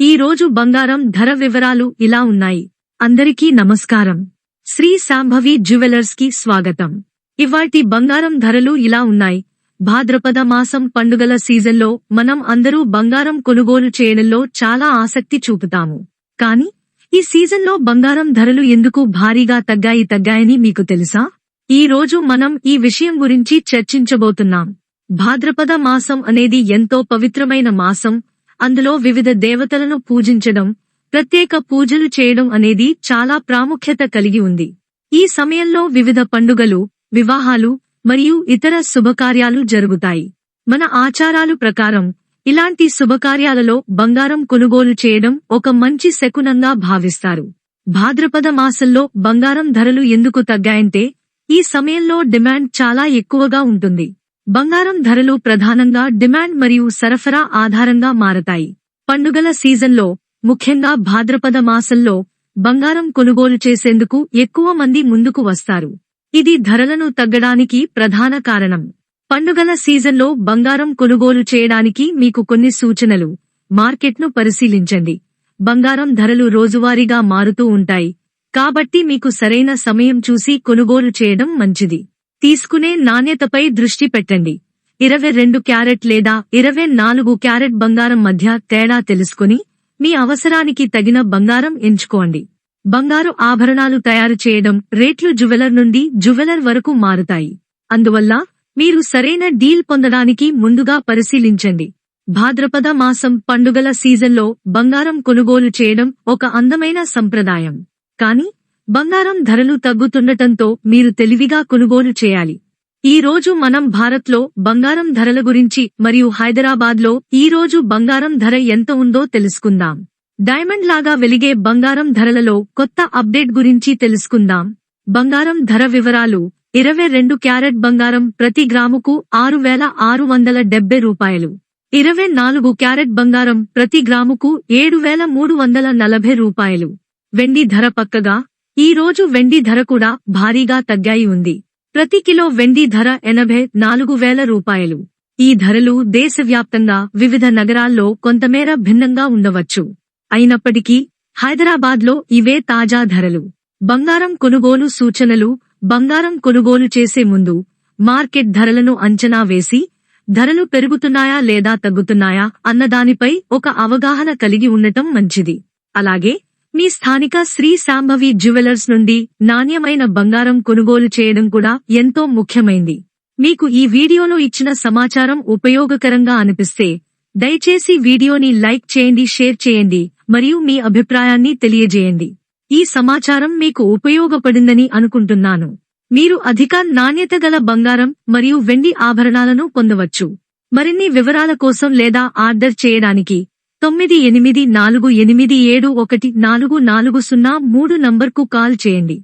ఈ రోజు బంగారం ధర వివరాలు ఇలా ఉన్నాయి. అందరికీ నమస్కారం. శ్రీ శాంభవి జ్యువెలర్స్కి స్వాగతం. ఇవాటి బంగారం ధరలు ఇలా ఉన్నాయి. భాద్రపద మాసం పండుగల సీజన్లో మనం అందరూ బంగారం కొనుగోలు చేయడంలో చాలా ఆసక్తి చూపుతాము. కానీ ఈ సీజన్లో బంగారం ధరలు ఎందుకు భారీగా తగ్గాయి తగ్గాయని మీకు తెలుసా? ఈ రోజు మనం ఈ విషయం గురించి చర్చించబోతున్నాం. భాద్రపద మాసం అనేది ఎంతో పవిత్రమైన మాసం అందులో వివిధ దేవతలను పూజించడం ప్రత్యేక పూజలు చేయడం అనేది చాలా ప్రాముఖ్యత కలిగి ఉంది. ఈ సమయంలో వివిధ పండుగలు వివాహాలు మరియు ఇతర శుభకార్యాలు జరుగుతాయి. మన ఆచారాలు ప్రకారం ఇలాంటి శుభకార్యాలలో బంగారం కొనుగోలు చేయడం ఒక మంచి శకునంగా భావిస్తారు. భాద్రపద మాసంలో బంగారం ధరలు ఎందుకు తగ్గాయంటే ఈ సమయంలో డిమాండ్ చాలా ఎక్కువగా ఉంటుంది. బంగారం ధరలు ప్రధానంగా డిమాండ్ మరియు సరఫరా ఆధారంగా మారతాయి. పండుగల సీజన్లో ముఖ్యంగా భాద్రపద మాసంలో బంగారం కొనుగోలు చేసేందుకు ఎక్కువ మంది ముందుకు వస్తారు. ఇది ధరలను తగ్గడానికి ప్రధాన కారణం. పండుగల సీజన్లో బంగారం కొనుగోలు చేయడానికి మీకు కొన్ని సూచనలు. మార్కెట్ను పరిశీలించండి. బంగారం ధరలు రోజువారీగా మారుతూ ఉంటాయి. కాబట్టి మీకు సరైన సమయం చూసి కొనుగోలు చేయడం మంచిది. తీసుకునే నాణ్యతపై దృష్టి పెట్టండి. ఇరవై రెండు క్యారెట్ లేదా ఇరవై నాలుగు క్యారెట్ బంగారం మధ్య తేడా తెలుసుకుని మీ అవసరానికి తగిన బంగారం ఎంచుకోండి. బంగారు ఆభరణాలు తయారు చేయడం రేట్లు జువెలర్ నుండి జువెలర్ వరకు మారుతాయి. అందువల్ల మీరు సరైన డీల్ పొందడానికి ముందుగా పరిశీలించండి. భాద్రపద మాసం పండుగల సీజన్లో బంగారం కొనుగోలు చేయడం ఒక అందమైన సంప్రదాయం. కానీ బంగారం ధరలు తగ్గుతుండటంతో మీరు తెలివిగా కొనుగోలు చేయాలి. ఈ రోజు మనం భారత్లో బంగారం ధరల గురించి మరియు హైదరాబాద్లో ఈ రోజు బంగారం ధర ఎంత ఉందో తెలుసుకుందాం. డైమండ్ లాగా వెలిగే బంగారం ధరలలో కొత్త అప్డేట్ గురించి తెలుసుకుందాం. బంగారం ధర వివరాలు ఇరవై రెండు క్యారెట్ బంగారం ప్రతి గ్రాముకు ఆరు వేల ఆరు వందల డెబ్బై రూపాయలు. ఇరవై నాలుగు క్యారెట్ బంగారం ప్రతి గ్రాముకు ఏడు వేల మూడు వందల నలభై రూపాయలు. వెండి ధర పక్కగా ఈ రోజు వెండి ధర కూడా భారీగా తగ్గాయి ఉంది. ప్రతి కిలో వెండి ధర ఎనభై నాలుగు వేల రూపాయలు. ఈ ధరలు దేశవ్యాప్తంగా వివిధ నగరాల్లో కొంతమేర భిన్నంగా ఉండవచ్చు. అయినప్పటికీ హైదరాబాద్లో ఇవే తాజా ధరలు. బంగారం కొనుగోలు సూచనలు బంగారం కొనుగోలు చేసే ముందు మార్కెట్ ధరలను అంచనా వేసి ధరలు పెరుగుతున్నాయా లేదా తగ్గుతున్నాయా అన్నదానిపై ఒక అవగాహన కలిగి ఉండటం మంచిది. అలాగే మీ స్థానిక శ్రీ శాంభవి జ్యువెలర్స్ నుండి నాణ్యమైన బంగారం కొనుగోలు చేయడం కూడా ఎంతో ముఖ్యమైంది. మీకు ఈ వీడియోలో ఇచ్చిన సమాచారం ఉపయోగకరంగా అనిపిస్తే దయచేసి వీడియోని లైక్ చేయండి షేర్ చేయండి మరియు మీ అభిప్రాయాన్ని తెలియజేయండి. ఈ సమాచారం మీకు ఉపయోగపడిందని అనుకుంటున్నాను. మీరు అధిక నాణ్యత గల బంగారం మరియు వెండి ఆభరణాలను పొందవచ్చు. మరిన్ని వివరాల కోసం లేదా ఆర్డర్ చేయడానికి తొమ్మిది ఎనిమిది నాలుగు ఎనిమిది ఏడు ఒకటి నాలుగు నాలుగు సున్నా మూడు నంబర్కు కాల్ చేయండి.